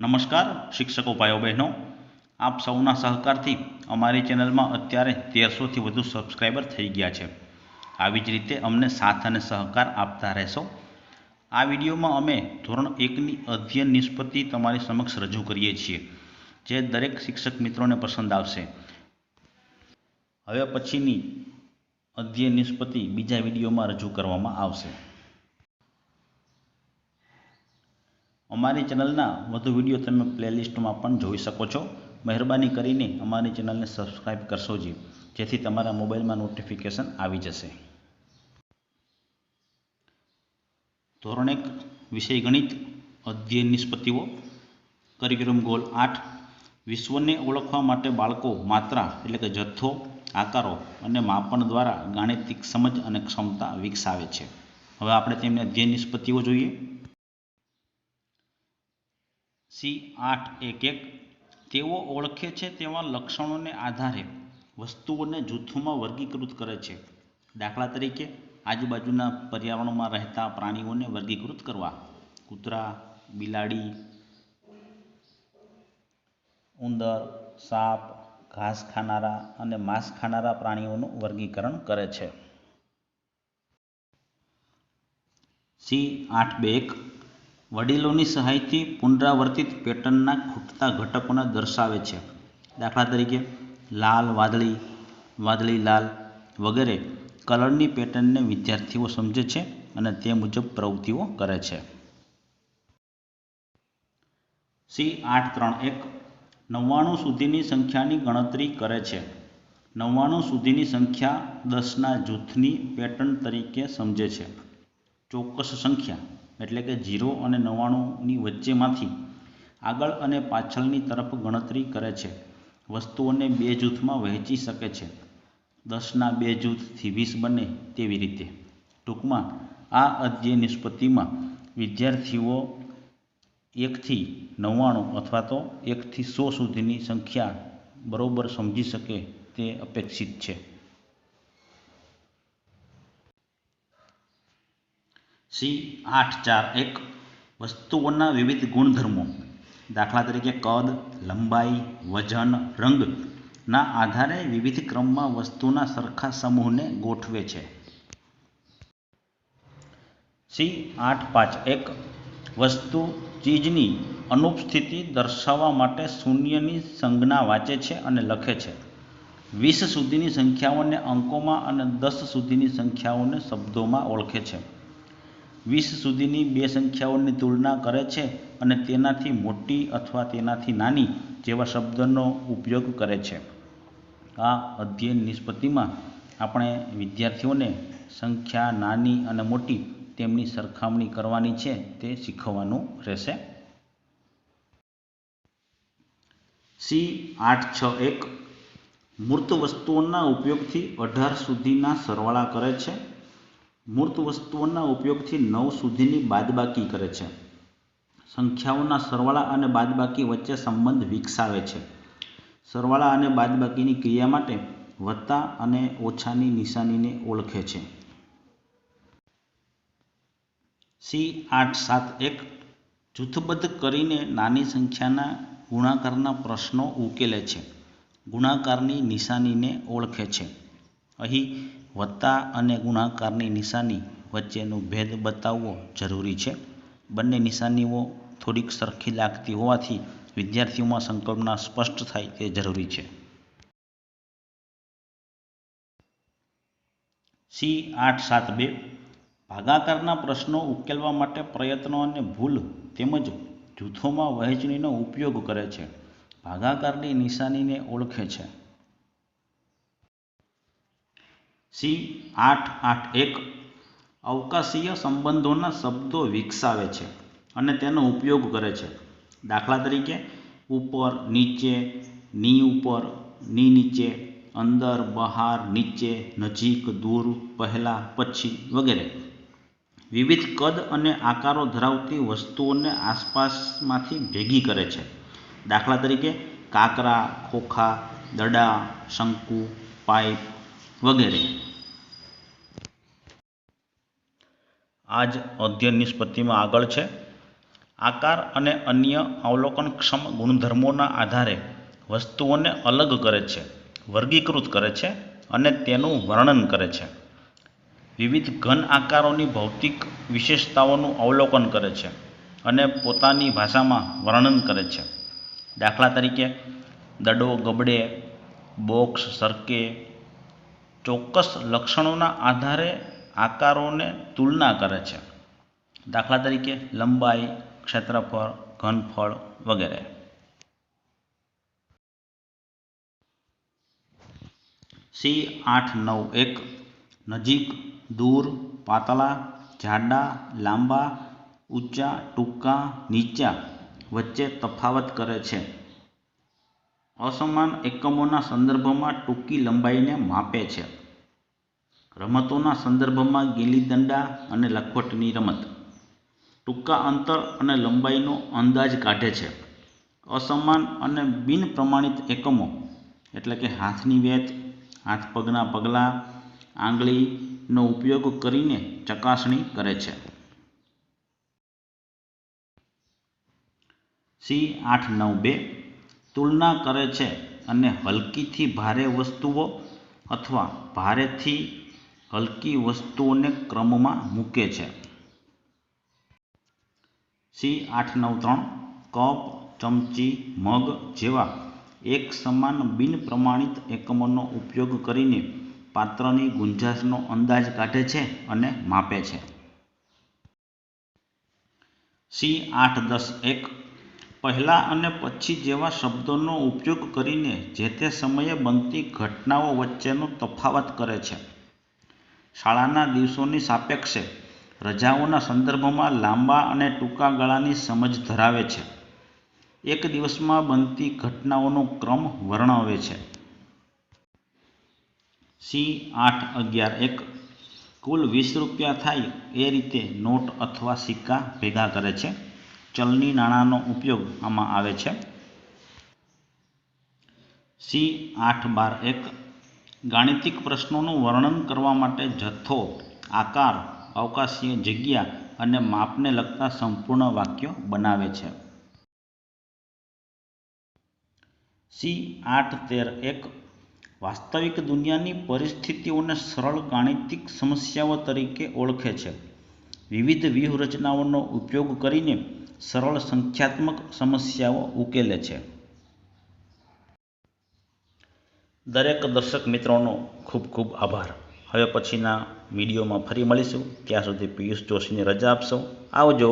નમસ્કાર, શિક્ષકો ભાઈઓ બહેનો. આપ સૌના સહકારથી અમારી ચેનલમાં અત્યારે તેરસોથી વધુ સબસ્ક્રાઈબર થઈ ગયા છે. આવી જ રીતે અમને સાથ અને સહકાર આપતા રહેશો. આ વિડીયોમાં અમે ધોરણ એકની અધ્યયન નિષ્પત્તિ તમારી સમક્ષ રજૂ કરીએ છીએ, જે દરેક શિક્ષક મિત્રોને પસંદ આવશે. હવે પછીની અધ્યયન નિષ્પત્તિ બીજા વિડીયોમાં રજૂ કરવામાં આવશે. અમારી ચેનલના વધુ વીડિયો તમે પ્લેલિસ્ટમાં પણ જોઈ શકો છો. મહેરબાની કરીને અમારી ચેનલને સબસ્ક્રાઈબ કરશો જેથી તમારા મોબાઈલમાં નોટિફિકેશન આવી જશે. ધોરણ એક, વિષય ગણિત, અધ્યયન નિષ્પત્તિઓ. કરિક્યુલમ ગોલ આઠ, વિશ્વને ઓળખવા માટે બાળકો માત્રા એટલે કે જથ્થો, આકારો અને માપન દ્વારા ગાણિતિક સમજ અને ક્ષમતા વિકસાવે છે. હવે આપણે તેમને અધ્યયન નિષ્પત્તિઓ જોઈએ. સી આઠ એક એક. તેઓ ઓળખે છે તેવા લક્ષણોને આધારે વસ્તુઓને જૂથોમાં વર્ગીકૃત કરે છે. દાખલા તરીકે, આજુબાજુના પર્યાવરણમાં રહેતા પ્રાણીઓને વર્ગીકૃત કરવા. કૂતરા, બિલાડી, ઉંદર, સાપ, ઘાસ ખાનારા અને માંસ ખાનારા પ્રાણીઓનું વર્ગીકરણ કરે છે. સી આઠ બે એક. વડીલોની સહાયથી પુનરાવર્તિત પેટર્નના ખૂટતા ઘટકોને દર્શાવે છે. દાખલા તરીકે, લાલ વાદળી વાદળી લાલ વગેરે કલરની પેટર્નને વિદ્યાર્થીઓ સમજે છે અને તે મુજબ પ્રવૃત્તિઓ કરે છે. સી આઠ ત્રણ એક, નવ્વાણું સુધીની સંખ્યાની ગણતરી કરે છે. નવ્વાણું સુધીની સંખ્યા દસના જૂથની પેટર્ન તરીકે સમજે છે. ચોક્કસ સંખ્યા. એટલે કે જીરો અને નવ્વાણુંની વચ્ચેમાંથી આગળ અને પાછળની તરફ ગણતરી કરે છે. વસ્તુઓને બે જૂથમાં વહેંચી શકે છે. દસના બે જૂથથી વીસ બને તેવી રીતે. ટૂંકમાં, આ અધ્યય નિષ્પત્તિમાં વિદ્યાર્થીઓ એકથી નવ્વાણું અથવા તો એકથી સો સુધીની સંખ્યા બરોબર સમજી શકે તે અપેક્ષિત છે. સી, આઠ, ચાર, એક, વસ્તુઓના વિવિધ ગુણધર્મો. દાખલા તરીકે કદ, લંબાઈ, વજન રંગના આધારે વિવિધ ક્રમમાં વસ્તુના સરખા સમૂહને ગોઠવે છે. સી, આઠ, પાંચ, એક, વસ્તુ ચીજની અનુપસ્થિતિ દર્શાવવા માટે શૂન્યની સંજ્ઞા વાંચે છે અને લખે છે. વીસ સુધીની સંખ્યાઓને અંકોમાં અને દસ સુધીની સંખ્યાઓને શબ્દોમાં ઓળખે છે. વીસ સુધીની બે સંખ્યાઓની તુલના કરે છે અને તેનાથી મોટી અથવા તેનાથી નાની જેવા શબ્દનો ઉપયોગ કરે છે. આ અધ્યયન નિષ્પત્તિમાં આપણે વિદ્યાર્થીઓને સંખ્યા નાની અને મોટી તેમની સરખામણી કરવાની છે તે શીખવવાનું રહેશે. સી આઠ છ એક મૂર્ત વસ્તુઓના ઉપયોગથી અઢાર સુધીના સરવાળા કરે છે. મૂર્ત વસ્તુઓના ઉપયોગથી નવ સુધીની બાદબાકી કરે છે. સંખ્યાઓના સરવાળા અને બાદબાકી વચ્ચે સંબંધ વિકસાવે છે. સરવાળા અને બાદબાકીની ક્રિયા માટે વત્તા અને ઓછાની નિશાનીને ઓળખે છે. સી આઠ સાત એક, જૂથબદ્ધ કરીને નાની સંખ્યાના ગુણાકારના પ્રશ્નો ઉકેલે છે. ગુણાકારની નિશાનીને ઓળખે છે. અહીં વત્તા અને ગુણાકારની નિશાની વચ્ચેનો ભેદ બતાવવો જરૂરી છે. બંને નિશાનીઓ થોડીક સરખી લાગતી હોવાથી વિદ્યાર્થીઓમાં સંકલ્પના સ્પષ્ટ થાય તે જરૂરી છે. સી આઠ સાત બે. ભાગાકારના પ્રશ્નો ઉકેલવા માટે પ્રયત્નો અને ભૂલ તેમજ જૂથોમાં વહેંચણીનો ઉપયોગ કરે છે. ભાગાકારની નિશાનીને ઓળખે છે. સી આઠ આઠ એક અવકાશીય સંબંધોના શબ્દો વિકસાવે છે અને તેનો ઉપયોગ કરે છે. દાખલા તરીકે, ઉપર, નીચે, ની ઉપર, ની નીચે, અંદર, બહાર, નીચે, નજીક, દૂર, પહેલાં, પછી વગેરે. વિવિધ કદ અને આકારો ધરાવતી વસ્તુઓને આસપાસમાંથી ભેગી કરે છે. દાખલા તરીકે, કાકરા, ખોખા, દડા, શંકુ, પાઇપ વગેરે. આ જ અધ્યયન નિષ્પત્તિમાં આગળ છે. આકાર અને અન્ય અવલોકનક્ષમ ગુણધર્મોના આધારે વસ્તુઓને અલગ કરે છે, વર્ગીકૃત કરે છે અને તેનું વર્ણન કરે છે. વિવિધ ઘન આકારોની ભૌતિક વિશેષતાઓનું અવલોકન કરે છે અને પોતાની ભાષામાં વર્ણન કરે છે. દાખલા તરીકે, દડો, ગબડે, બોક્સ, સરકે ચોક્કસ લક્ષણોના આધારે આકારોને તુલના કરે છે. દાખલા તરીકે લંબાઈ, ક્ષેત્રફળ, ઘનફળ વગેરે. સી આઠ નવ એક, નજીક, દૂર, પાતળા, જાડા, લાંબા, ઊંચા, ટૂંકા, નીચા વચ્ચે તફાવત કરે છે. અસમાન એકમોના સંદર્ભમાં ટૂંકી લંબાઈને માપે છે. રમતોના સંદર્ભમાં ગીલી દંડા અને લખવટની રમત. ટૂંકા અંતર અને લંબાઈનો અંદાજ કાઢે છે. અસમાન અને બિન પ્રમાણિત એકમો એટલે કે હાથની વેત, હાથ પગના પગલાં, આંગળીનો ઉપયોગ કરીને ચકાસણી કરે છે. સી આઠ નવ બે તુલના કરે છે અને હલકીથી ભારે વસ્તુઓ અથવા ભારેથી હલકી વસ્તુઓને ક્રમમાં મૂકે છે. સી આઠ નવ ત્રણ, કપ, ચમચી, મગ જેવા એક સમાન બિનપ્રમાણિત એકમોનો ઉપયોગ કરીને પાત્રની ગુંજાશનો અંદાજ કાઢે છે અને માપે છે. સી આઠ દસ એક પહેલાં અને પછી જેવા શબ્દોનો ઉપયોગ કરીને જે તે સમયે બનતી ઘટનાઓ વચ્ચેનો તફાવત કરે છે. શાળાના દિવસોની સાપેક્ષે રજાઓના સંદર્ભમાં લાંબા અને ટૂંકા ગાળાની સમજ ધરાવે છે. એક દિવસમાં બનતી ઘટનાઓનો ક્રમ વર્ણવે છે. સી આઠ અગિયાર એક કુલ વીસ રૂપિયા થાય એ રીતે નોટ અથવા સિક્કા ભેગા કરે છે. ચલણી નાણાંનો ઉપયોગ આમાં આવે છે. સી આઠ બાર એક, ગાણિતિક પ્રશ્નોનું વર્ણન કરવા માટે જથ્થો, આકાર, અવકાશીય જગ્યા અને માપને લગતા સંપૂર્ણ વાક્યો બનાવે છે. સી આઠ તેર એક, વાસ્તવિક દુનિયાની પરિસ્થિતિઓને સરળ ગાણિતિક સમસ્યાઓ તરીકે ઓળખે છે. વિવિધ વ્યૂહરચનાઓનો ઉપયોગ કરીને સરળ સંખ્યાત્મક સમસ્યાઓ ઉકેલે છે. દરેક દર્શક મિત્રોનો ખૂબ ખૂબ આભાર. હવે પછીના વિડીયોમાં ફરી મળીશું. ત્યાં સુધી પિયુષ જોશીને રજા આપશો. આવજો.